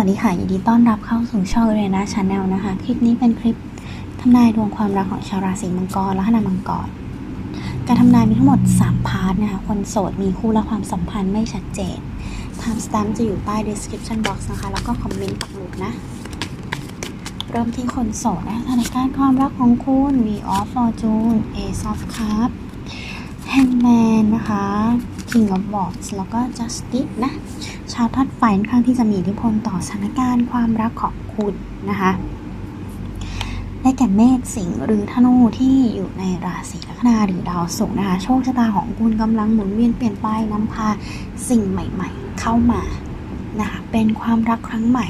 วัสดีค่ะยินดีต้อนรับเข้าสู่ช่องเรนาชาแนลนะคะ คลิปนี้เป็นคลิปทำนายดวงความรักของชาวราศีมังกรและคณะมังกร การทำนายมีทั้งหมด 3 พาร์ทนะคะ คนโสดมีคู่และความสัมพันธ์ไม่ชัดเจน time stamp จะอยู่ใต้ description box นะคะ แล้วก็คอมเมนต์ปักหมุดนะ เริ่มที่คนโสดนะคะสถานการณ์ความรักของคุณ V of Fortune Ace of Cups Hangman นะคะ King of Wands แล้วก็ Justice นะาวทัดไฟค่อนข้างที่จะมีอิทธิพลต่อสถานการณ์ความรักของคุณนะคะได้แก่เมษสิงห์หรือธนูที่อยู่ในราศีลัคนาหรือดาวศุกร์นะคะ โชคชะตาของคุณกำลังหมุนเวียนเปลี่ยนไปนำพาสิ่งใหม่ๆ เข้ามานะคะเป็นความรักครั้งใหม่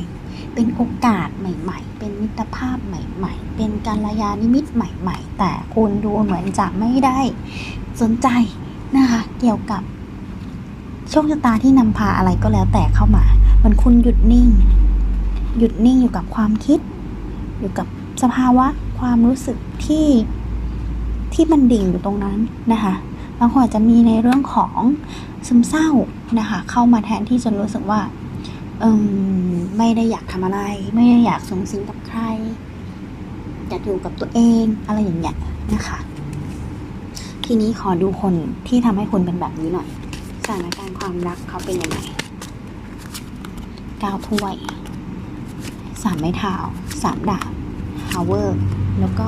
เป็นโอกาสใหม่ ๆ เป็นมิตรภาพใหม่ ๆ เป็นการระยานิมิตใหม่ ๆ แต่คุณดูเหมือนจะไม่ได้สนใจนะคะเกี่ยวกับ โชคชะตาที่นำพาอะไรก็แล้วแต่เข้ามา มันคุณหยุดนิ่ง หยุดนิ่งอยู่กับความคิด อยู่กับสภาวะความรู้สึกที่ที่มันดิ่งอยู่ตรงนั้นนะคะบางคนอาจจะมีในเรื่องของซึมเศร้านะคะเข้ามาแทนที่จะรู้สึกว่าเอมไม่ได้อยากทำอะไร ไม่ได้อยากสูงสิงกับใคร อยากอยู่กับตัวเองอะไรอย่างเงี้ยนะคะ ทีนี้ขอดูคนที่ทำให้คุณเป็นแบบนี้หน่อย ถานการณ์ความรักเขาเป็นยังไงเก้าถ้วยสามไม้เท้าสามดาบฮาวเวอร์แล้วก็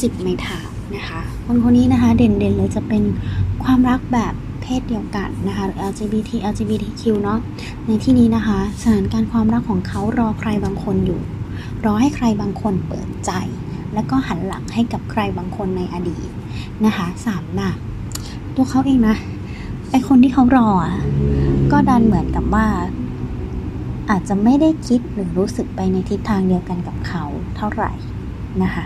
สิบไม้เท้านะคะคนคนนี้นะคะเด่นๆเลยจะเป็นความรักแบบเพศเดียวกันนะคะ LGBT LGBTQ เนาะในที่นี้นะคะ สถานการณ์ความรักของเขารอใครบางคนอยู่ รอให้ใครบางคนเปิดใจ แล้วก็หันหลังให้กับใครบางคนในอดีตนะคะสามดาบตัวเขาเองนะ ไอคนที่เขารออะก็ดันเหมือนกับว่า อาจจะไม่ได้คิดหรือรู้สึกไปในทิศทางเดียวกันกับเขาเท่าไหร่นะคะ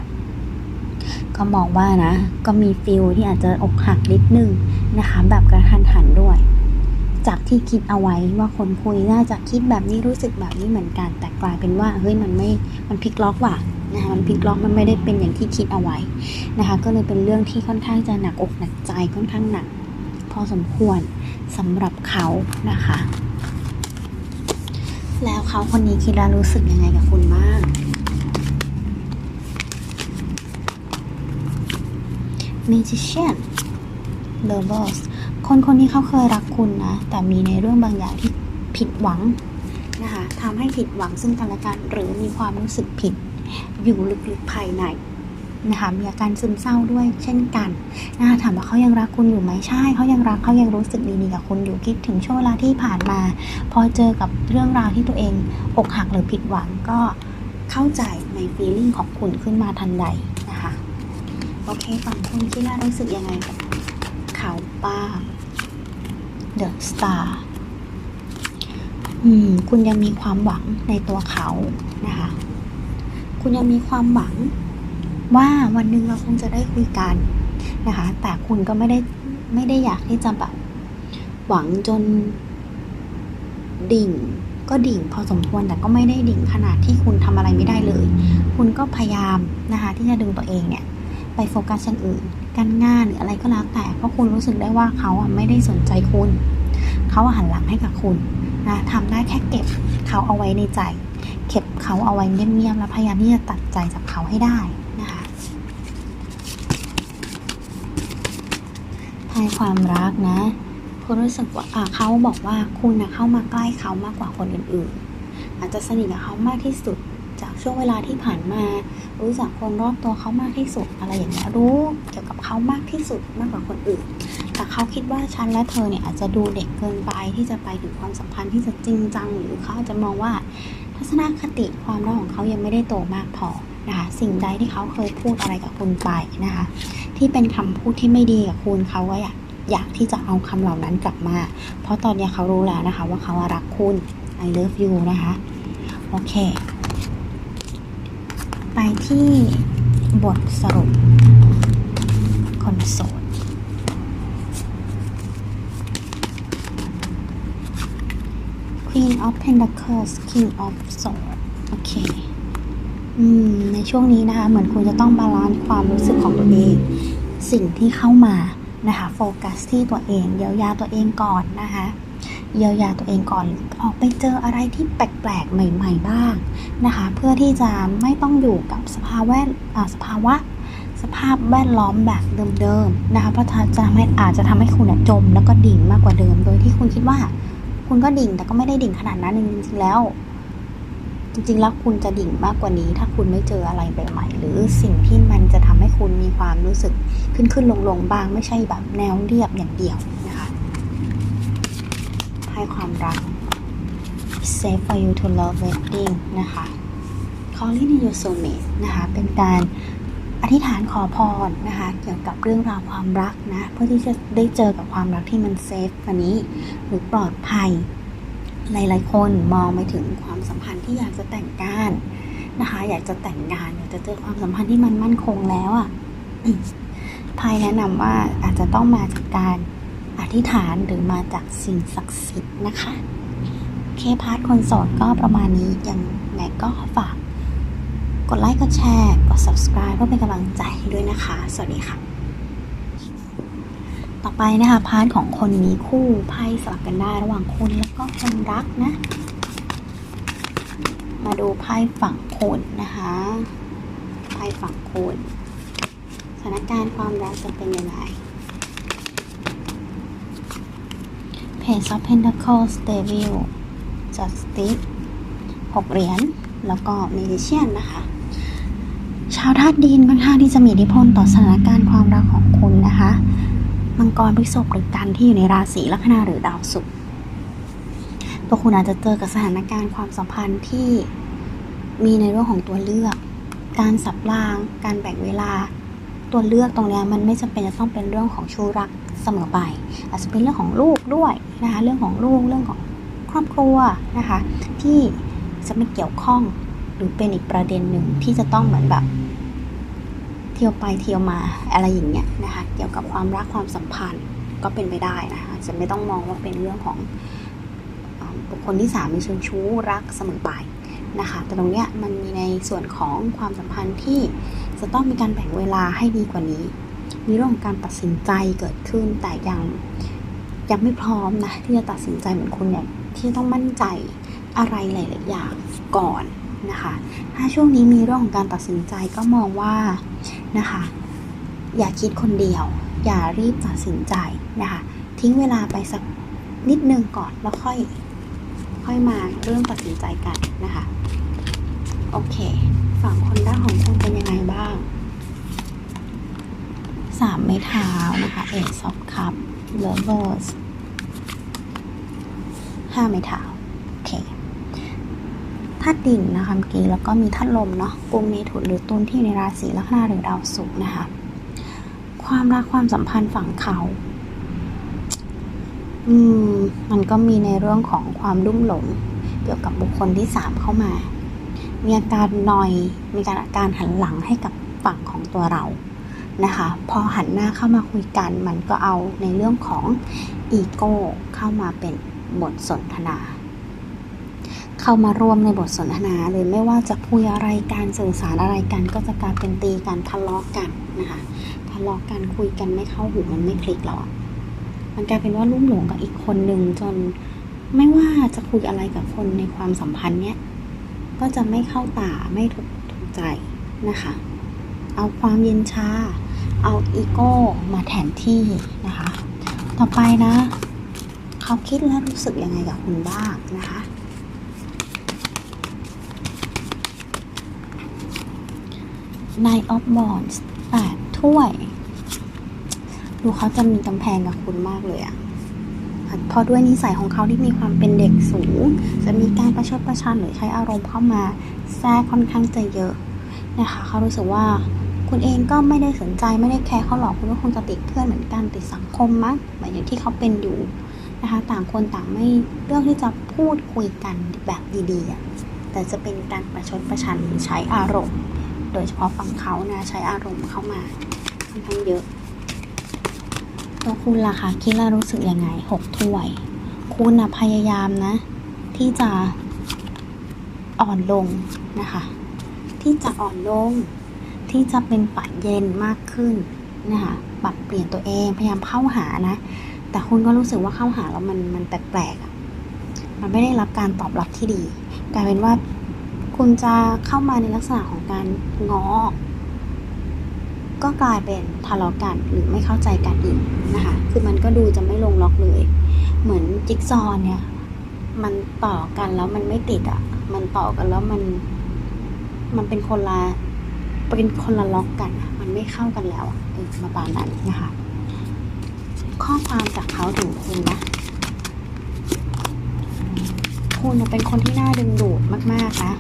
ก็มองว่านะ ก็มีฟิลที่อาจจะอกหักนิดนึงนะคะ แบบกระทันหันด้วย จากที่คิดเอาไว้ว่าคนคุยน่าจะคิดแบบนี้รู้สึกแบบนี้เหมือนกัน แต่กลายเป็นว่าเฮ้ยมันไม่มันพลิกล็อกว่ะนะคะมันพลิกล็อกมันไม่ได้เป็นอย่างที่คิดเอาไว้นะคะ ก็เลยเป็นเรื่องที่ค่อนข้างจะหนักอกหนักใจค่อนข้างหนัก พอสมควรสำหรับเขานะคะ แล้วเขาคนนี้คิดแล้วรู้สึกยังไงกับคุณบ้าง Magician Lovers คนคนนี้เขาเคยรักคุณนะ แต่มีในเรื่องบางอย่างที่ผิดหวังนะคะทำให้ผิดหวังซึ่งกันและกันหรือมีความรู้สึกผิดอยู่ลึกๆภายใน นะคะมีอาการซึมเศร้าด้วยเช่นกันนะคะถามว่าเขายังรักคุณอยู่ไหมใช่เขายังรักเขายังรู้สึกดีๆกับคุณอยู่คิดถึงช่วงเวลาที่ผ่านมา พอเจอกับเรื่องราวที่ตัวเองอกหักหรือผิดหวังก็เข้าใจในฟีลิ่งของคุณขึ้นมาทันใดนะคะโอเคฝั่งคุณคิดแล้รู้สึกยังไงกับเขาป้า The Star อืมคุณยังมีความหวังในตัวเขานะคะ คุณยังมีความหวัง ว่าวันหนึ่งเราคงจะได้คุยกันนะคะ แต่คุณก็ไม่ได้ไม่ได้อยากที่จะแบบหวังจนดิ่งก็ดิ่งพอสมควรแต่ก็ไม่ได้ดิ่งขนาดที่คุณทำอะไรไม่ได้เลย คุณก็พยายามนะคะที่จะดึงตัวเองเนี่ยไปโฟกัสอย่างอื่น การงานหรืออะไรก็แล้วแต่เพราะคุณรู้สึกได้ว่าเขาอะไม่ได้สนใจคุณ เขาหันหลังให้กับคุณนะทำได้แค่เก็บเขาเอาไว้ในใจ เก็บเขาเอาไว้เงียบๆแล้วพยายามที่จะตัดใจจากเขาให้ได้ นะคะภายความรักนะคุณรู้สึกว่าอ่าเขาบอกว่าคุณนะเข้ามาใกล้เขามากกว่าคนอื่นๆ อาจจะสนิทกับเขามากที่สุด จากช่วงเวลาที่ผ่านมา รู้จักคนรอบตัวเขามากที่สุด อะไรอย่างเงี้ยรู้เกี่ยวกับเขามากที่สุดมากกว่าคนอื่น แต่เขาคิดว่าฉันและเธอเนี่ยอาจจะดูเด็กเกินไปที่จะไปถึงความสัมพันธ์ที่จะจริงจังหรือเขาอาจจะมองว่า ทัศนคติความรักของเขายังไม่ได้โตมากพอนะคะสิ่งใดที่เขาเคยพูดอะไรกับคุณไปนะคะ ที่เป็นคำพูดที่ไม่ดีกับคุณเขาก็อยากอยากที่จะเอาคำเหล่านั้นกลับมา เพราะตอนนี้เขารู้แล้วนะคะ ว่าเขารักคุณ I love you นะคะ โอเค ไปที่บทสรุปคนโสด Queen of Pentacles King of Swords โอเคอืมในช่วงนี้นะคะ เหมือนคุณจะต้องบาลานซ์ความรู้สึกของตัวเอง สิ่งที่เข้ามานะคะโฟกัสที่ตัวเองเยียวยาตัวเองก่อนนะคะเยียวยาตัวเองก่อนออกไปเจออะไรที่แปลกๆใหม่ ๆ บ้างนะคะ เพื่อที่จะไม่ต้องอยู่กับสภาวะสภาวะสภาพแวดล้อมแบบเดิมๆนะคะเพราะจะทำให้อาจจะทำให้คุณจมแล้วก็ดิ่งมากกว่าเดิม โดยที่คุณคิดว่า คุณก็ดิ่งแต่ก็ไม่ได้ดิ่งขนาดนั้นจริงๆแล้ว จริงๆแล้วคุณจะดิ่งมากกว่านี้ ถ้าคุณไม่เจออะไรใหม่ๆหรือสิ่งที่มันจะทำให้คุณมีความรู้สึกขึ้นขึ้นลงลงๆบ้างไม่ใช่แบบแนวเรียบอย่างเดียวนะคะให้ความรัก safe for you to love waiting นะคะ calling in your soulmate นะคะ เป็นการ อธิษฐานขอพรนะคะ เกี่ยวกับเรื่องราวความรักนะ เพื่อที่จะได้เจอกับความรักที่มันเซฟกว่านี้ หรือปลอดภัย หลาย ๆ คนมองไปถึงความสัมพันธ์ที่อยากจะแต่งงานนะคะ อยากจะแต่งงานอยากจะเจอความสัมพันธ์ที่มันมั่นคงแล้วอะ่ะไพ่แนะนำว่าอาจจะต้องมาจากการอธิษฐานหรือมาจากสิ่งศักดิ์สิทธิ์นะคะ เคพาร์ทคนโสดก็ประมาณนี้ยังไงก็ฝาก กดไลค์ กดแชร์ กด subscribe เพื่อเป็นกำลังใจด้วยนะคะ สวัสดีค่ะ ต่อไปนะคะพาร์ทของคนมีคู่ไพ่สลับกันได้ระหว่างคุณแล้วก็คนรักนะ มาดูไพ่ฝั่งคนนะคะไพ่ฝั่งคนสถานการณ์ความรักจะเป็นยังไง Page of Pentacles Devil Justice หกเหรียญ แล้วก็ Magician นะคะ ชาวธาตุดินค่อนข้างที่จะมีอิทธิพลต่อสถานการณ์ความรักของคุณนะคะ มังกรพฤษภหรือกันที่อยู่ในราศีลัคนาหรือดาวศุกร์ตัวคุณอาจจะเจอกับสถานการณ์ความสัมพันธ์ที่มีในเรื่องของตัวเลือก การสับราง การแบ่งเวลา ตัวเลือกตรงนี้มันไม่จำเป็นจะต้องเป็นเรื่องของชู้รักเสมอไป อาจจะเป็นเรื่องของลูกด้วยนะคะ เรื่องของลูก เรื่องของครอบครัวนะคะ ที่ จะไม่เกี่ยวข้อง หรือเป็นอีกประเด็นหนึ่งที่จะต้องเหมือนแบบ เที่ยวไปเที่ยวมาอะไรอย่างเงี้ยนะคะเกี่ยวกับความรักความสัมพันธ์ก็เป็นไปได้นะคะจะไม่ต้องมองว่าเป็นเรื่องของบุคคลที่สามในเชิงชู้รักเสมอไปนะคะแต่ตรงเนี้ยมันมีในส่วนของความสัมพันธ์ที่จะต้องมีการแบ่งเวลาให้ดีกว่านี้ มีเรื่องของการตัดสินใจเกิดขึ้นแต่ยังยังไม่พร้อมนะที่จะตัดสินใจเหมือนคุณเนี่ยที่ต้องมั่นใจ อะไรหลาย ๆ อย่างก่อนนะคะ ถ้าช่วงนี้มีเรื่องของการตัดสินใจก็มองว่านะคะ อย่าคิดคนเดียว อย่ารีบตัดสินใจนะคะ ทิ้งเวลาไปสักนิดนึงก่อนแล้วค่อยค่อยมาเริ่มตัดสินใจกันนะคะ โอเค ฝั่งคนรักของคุณเป็นยังไงบ้างสามไม้เท้านะคะเอซอฟคัพเลเวอร์สห้าไม้เท้า ธาตุดินนะคะเมื่อกี้แล้วก็มีธาตุลมเนาะกุมเมถุนหรือตุลที่ในราศีลัคนาหรือดาวศุกร์นะคะ ความรักความสัมพันธ์ฝั่งเขาอืมมันก็มีในเรื่องของความรุ่มหลงเกี่ยวกับบุคคลที่สามเข้ามา มีอาการนอย มีการอาการหันหลังให้กับฝั่งของตัวเรานะคะ พอหันหน้าเข้ามาคุยกัน มันก็เอาในเรื่องของอีโก้เข้ามาเป็นบทสนทนา เข้ามาร่วมในบทสนทนาเลยไม่ว่าจะคุยอะไรการสื่อสารอะไรกัน ก็จะกลายเป็นตีกันทะเลาะกันนะคะทะเลาะกันคุยกันไม่เข้าหูมันไม่คลิกแล้วอะมันกลายเป็นว่าลุ่มหลงกับอีกคนหนึ่งจนไม่ว่าจะคุยอะไรกับคนในความสัมพันธ์เนี้ยก็จะไม่เข้าตาไม่ถูกถูกใจนะคะ เอาความเย็นชา เอาอีโก้มาแทนที่นะคะ ต่อไปนะ เขาคิดและรู้สึกยังไงกับคุณบ้างนะคะ Nine of Wands แปดถ้วย ดูเขาจะมีกำแพงกับคุณมากเลยอะเพราะด้วยนิสัยของเขาที่มีความเป็นเด็กสูง จะมีการประชดประชันหรือใช้อารมณ์เข้ามาแทรกค่อนข้างจะเยอะนะคะเขารู้สึกว่าคุณเองก็ไม่ได้สนใจไม่ได้แคร์เขาหรอกคุณก็คงจะติดเพื่อนเหมือนกันติดสังคมมั้งเหมือนอย่างที่เขาเป็นอยู่นะคะต่างคนต่างไม่เลือกที่จะพูดคุยกันแบบดีๆแต่จะเป็นการประชดประชันใช้อารมณ์ โดยเฉพาะฝั่งเขานะใช้อารมณ์เข้ามาค่อนข้างเยอะ ตัวคุณล่ะคะคิดแล้วรู้สึกยังไงหกถ้วย คุณนะพยายามนะ ที่จะอ่อนลงนะคะ ที่จะอ่อนลง ที่จะเป็นปัดเย็นมากขึ้นนะคะปรับเปลี่ยนตัวเองพยายามเข้าหานะ แต่คุณก็รู้สึกว่าเข้าหาแล้วมันมันแปลกๆอะมันไม่ได้รับการตอบรับที่ดี กลายเป็นว่า คุณจะเข้ามาในลักษณะของการงอ ก็กลายเป็นทะเลาะกันหรือไม่เข้าใจกันอีกนะคะ คือมันก็ดูจะไม่ลงล็อกเลย เหมือนจิ๊กซอว์เนี่ย มันต่อกันแล้วมันไม่ติดอะ่ะ มันต่อกันแล้วมัน มันเป็นคนละเป็นคนละล็อกกัน มันไม่เข้ากันแล้วอะเออประมาณนั้นนะคะ ข้อความจากเขาถึงคุณนะคุณเป็นคนที่น่าดึงดูดมาก ๆ นะ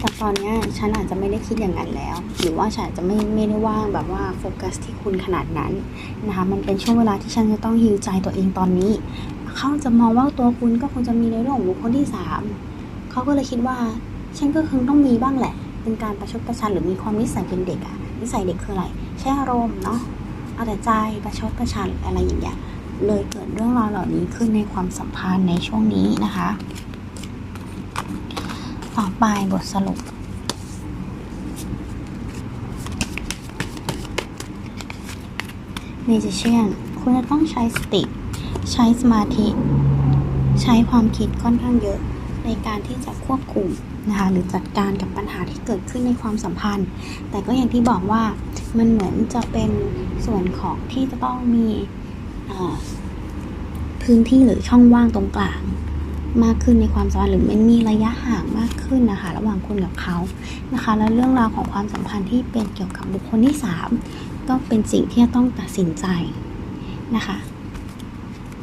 แต่ตอนนี้ฉันอาจจะไม่ได้คิดอย่างนั้นแล้ว หรือว่าฉันอาจจะไม่ไม่ได้ว่างแบบว่าโฟกัสที่คุณขนาดนั้นนะคะมันเป็นช่วงเวลาที่ฉันจะต้องฮิวใจตัวเองตอนนี้ เขาจะมองว่าตัวคุณก็คงจะมีในเรื่องของบุคคลที่สามเขาก็เลยคิดว่า ฉันก็คงต้องมีบ้างแหละ เป็นการประชดประชันหรือมีความนิสัยเป็นเด็กอะนิสัยเด็กคืออะไรใช้อารมณ์เนาะเอาแต่ใจประชดประชันอะไรอย่างเงี้ยเลยเกิดเรื่องราวเหล่านี้ขึ้นในความสัมพันธ์ในช่วงนี้นะคะ ต่อไปบทสรุปเมจิเชียนคุณจะต้องใช้สติ ใช้สมาธิ ใช้ความคิดค่อนข้างเยอะในการที่จะควบคุมนะคะหรือจัดการกับปัญหาที่เกิดขึ้นในความสัมพันธ์ แต่ก็อย่างที่บอกว่ามันเหมือนจะเป็นส่วนของที่จะต้องมีพื้นที่หรือช่องว่างตรงกลาง มากขึ้นในความสัมพันธ์หรือมันมีระยะห่างมากขึ้นนะคะ ระหว่างคุณกับเขานะคะ แล้วเรื่องราวของความสัมพันธ์ที่เป็นเกี่ยวกับบุคคลที่สามก็เป็นสิ่งที่จะต้องตัดสินใจนะคะ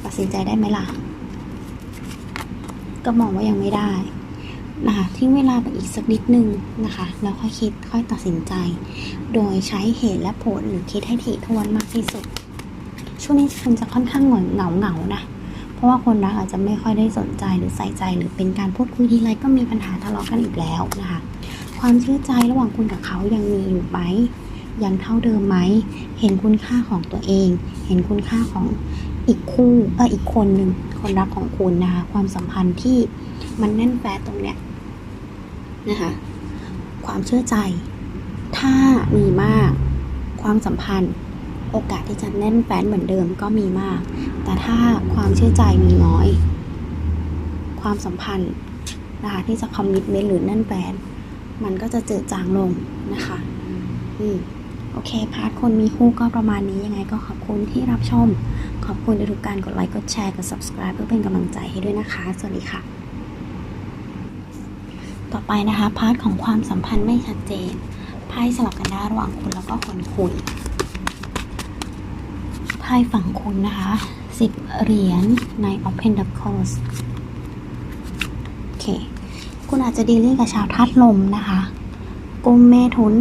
ตัดสินใจได้ไหมล่ะ ก็มองว่ายังไม่ได้นะคะทิ้งเวลาไปอีกสักนิดนึงนะคะ แล้วค่อยคิดค่อยตัดสินใจ โดยใช้เหตุและผลหรือคิดให้ถี่ถ้วนมากที่สุด ช่วงนี้คุณจะค่อนข้างเหงาเหงาเหงานะ เพราะว่าคนรักอาจจะไม่ค่อยได้สนใจหรือใส่ใจ หรือเป็นการพูดคุยทีไรก็มีปัญหาทะเลาะกันอีกแล้วนะคะ ความเชื่อใจระหว่างคุณกับเขายังมีอยู่ไหมยังเท่าเดิมไหม เห็นคุณค่าของตัวเอง เห็นคุณค่าของอีกคู่เอออีกคนหนึ่งคนรักของคุณนะคะความสัมพันธ์ที่มันแน่นแฟ้ตรงเนี้ยนะคะความเชื่อใจ ถ้ามีมาก ความสัมพันธ์ โอกาสที่จะแน่นแฟ้นเหมือนเดิมก็มีมาก แต่ถ้าความเชื่อใจมีน้อย ความสัมพันธ์นะคะที่จะคอมมิตเมนต์หรือแน่นแฟ้นมันก็จะเจือจางลงนะคะ อืมโอเค พาร์ทคนมีคู่ก็ประมาณนี้ยังไงก็ขอบคุณที่รับชม ขอบคุณทุกการกดไลค์ กดแชร์ กด subscribe เพื่อเป็นกำลังใจให้ด้วยนะคะ สวัสดีค่ะ ต่อไปนะคะ พาร์ทของความสัมพันธ์ไม่ชัดเจน ไพ่สลับกันได้ระหว่างคุณแล้วก็คนคุย ไพ่ฝั่งคุณนะคะ สิบเหรียญใน Open the Cross โอเค คุณอาจจะดีลลิ่งกับชาวธาตุลมนะคะ กุมเมถุน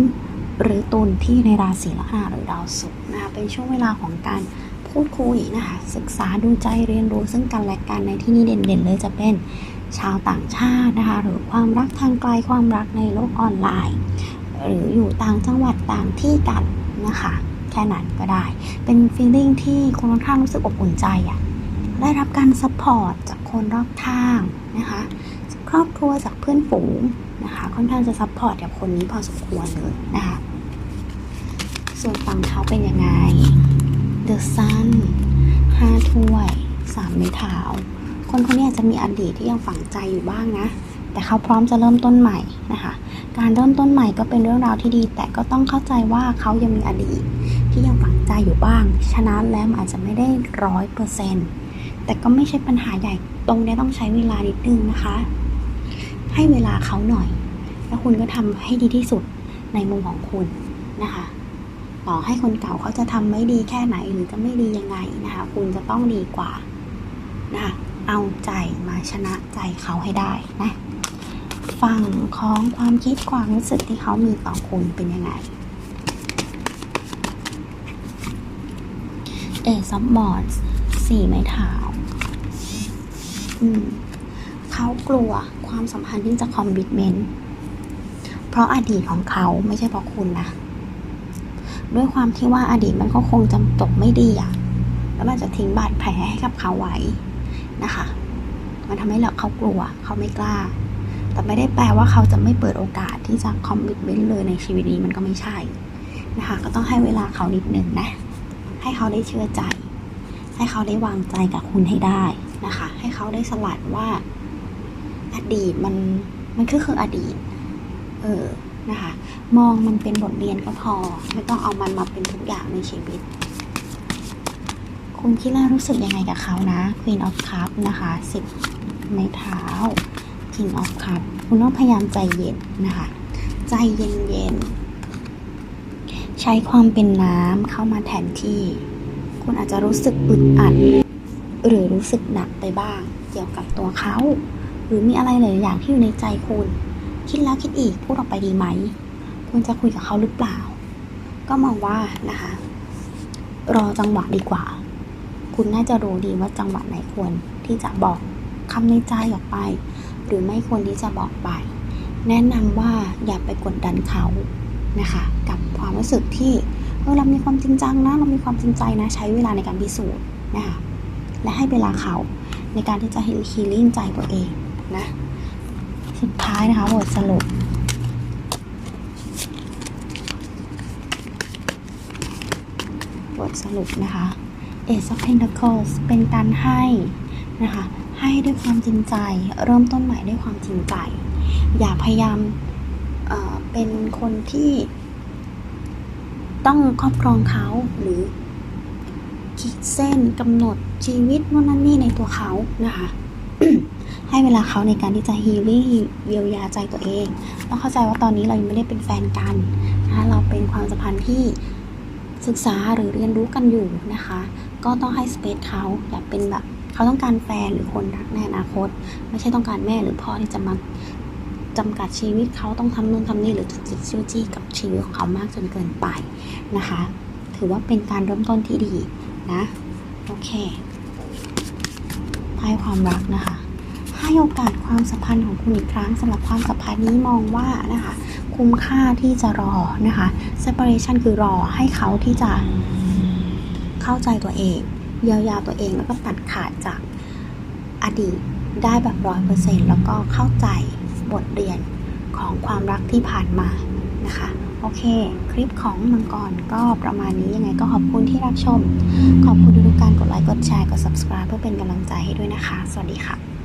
หรือตุลที่ในราศีลัคนาหรือดาวศุกร์นะคะเป็นช่วงเวลาของการพูดคุยนะคะ ศึกษาดูใจเรียนรู้ซึ่งกันและกันในที่นี้เด่นๆเลยจะเป็นชาวต่างชาตินะคะ หรือความรักทางไกลความรักในโลกออนไลน์ หรืออยู่ต่างจังหวัดต่างที่กันนะคะ ค่นั้นก็ได้ เป็นฟีลลิ่งที่ค่อนข้างรู้สึกอบอุ่นใจอะได้รับการซัพพอร์ตจากคนรอบข้างนะคะจากครอบครัวจากเพื่อนฝูงนะคะ ค่อนข้างจะซัพพอร์ตกับคนนี้พอสมควรเลยนะคะ ส่วนฝั่งเขาเป็นยังไง The Sun ห้าถ้วยสามไม้เท้าคนคนนี้อาจจะมีอดีตที่ยังฝังใจอยู่บ้างนะ แต่เขาพร้อมจะเริ่มต้นใหม่นะคะ การเริ่มต้นใหม่ก็เป็นเรื่องราวที่ดี แต่ก็ต้องเข้าใจว่าเขายังมีอดีต ที่ยังฝังใจอยู่บ้าง ฉะนั้นแล้วมันอาจจะไม่ได้ร้อยเปอร์เซ็นต์แต่ก็ไม่ใช่ปัญหาใหญ่ตรงนี้ต้องใช้เวลานิดนึงนะคะ ให้เวลาเขาหน่อย แล้วคุณก็ทำให้ดีที่สุดในมุมของคุณนะคะ ต่อให้คนเก่าเขาจะทำไม่ดีแค่ไหนหรือจะไม่ดียังไงนะคะ คุณจะต้องดีกว่านะคะเอาใจมาชนะใจเขาให้ได้นะฝั่งของความคิดความรู้สึกที่เขามีต่อคุณเป็นยังไง เอซับบอร์ดสี่ไม้เท้าอืมเขากลัวความสัมพันธ์ที่จะคอมมิตเมนต์เพราะอดีตของเขาไม่ใช่เพราะคุณนะด้วยความที่ว่าอดีตมันก็คงจะจบไม่ดีอะแล้วมันจะทิ้งบาดแผลให้กับเขาไว้นะคะ มันทำให้เราเขากลัวเขาไม่กล้า แต่ไม่ได้แปลว่าเขาจะไม่เปิดโอกาสที่จะคอมมิตเมนต์เลยในชีวิตนี้มันก็ไม่ใช่นะคะ ก็ต้องให้เวลาเขานิดนึงนะ ให้เขาได้เชื่อใจ ให้เขาได้วางใจกับคุณให้ได้นะคะ ให้เขาได้สลัดว่าอดีตมันมันคือคืออดีต เออนะคะ มองมันเป็นบทเรียนก็พอ ไม่ต้องเอามันมาเป็นทุกอย่างในชีวิต คุณคิดล้วรู้สึกยังไงกับเขานะ Queen of Cup นะคะสิบในเท้า King of Cup คุณต้องพยายามใจเย็นนะคะ ใจเย็นๆใช้ความเป็นน้ำเข้ามาแทนที่ คุณอาจจะรู้สึกอึดอัด หรือรู้สึกหนักไปบ้าง เกี่ยวกับตัวเขา หรือมีอะไรหลายอย่างที่อยู่ในใจคุณ คิดแล้วคิดอีกพูดออกไปดีไหมคุณจะคุยกับเขาหรือเปล่า ก็มองว่านะคะ รอจังหวะดีกว่า คุณน่าจะรู้ดีว่าจังหวะไหนควรที่จะบอกคำในใจออกไป หรือไม่ควรที่จะบอกไป แนะนำว่าอย่าไปกดดันเขานะคะ ความรู้สึกที่เออเรามีความจริงจังนะ เรามีความจริงใจนะ ใช้เวลาในการพิสูจน์นะคะและให้เวลาเขาในการที่จะฮีลิ่งใจตัวเองนะสุดท้ายนะคะบทสรุปบทสรุปนะคะ Ace of Pentacles เป็นการให้นะคะ ให้ด้วยความจริงใจ เริ่มต้นใหม่ด้วยความจริงใจ อย่าพยายามเเป็นคนที่ ต้องครอบครองเขาหรือขีดเส้นกำหนดชีวิตนู่นนั่นนี่ในตัวเขานะคะให้เวลาเขาในการที่จะฮีลิ่งเยียวยาใจตัวเอง ต้องเข้าใจว่าตอนนี้เรายังไม่ได้เป็นแฟนกันนะเราเป็นความสัมพันธ์ที่ศึกษาหรือเรียนรู้กันอยู่นะคะ ก็ต้องให้สเปซเขาอย่าเป็นแบบเขาต้องการแฟนหรือคนรักในอนาคต ไม่ใช่ต้องการแม่หรือพ่อที่จะมา จำกัดชีวิตเขาต้องทำนู่นทำนี่หรือจุกจิกจู้จี้กับชีวิตของเขามากจนเกินไปนะคะ ถือว่าเป็นการเริ่มต้นที่ดีนะโอเคไพ่ความรักนะคะให้โอกาสความสัมพันธ์ของคุณอีกครั้งสำหรับความสัมพันธ์นี้มองว่านะคะ คุ้มค่าที่จะรอนะคะ separation คือรอให้เขาที่จะเข้าใจตัวเองเยียวยาตัวเองแล้วก็ตัดขาดจากอดีตได้แบบร้อยเปอร์เซ็นต์แล้วก็เข้าใจ บทเรียนของความรักที่ผ่านมานะคะ โอเค คลิปของมังกรก็ประมาณนี้ยังไงก็ขอบคุณที่รับชม ขอบคุณทุกการกดไลค์กดแชร์กด subscribe เพื่อเป็นกำลังใจให้ด้วยนะคะ สวัสดีค่ะ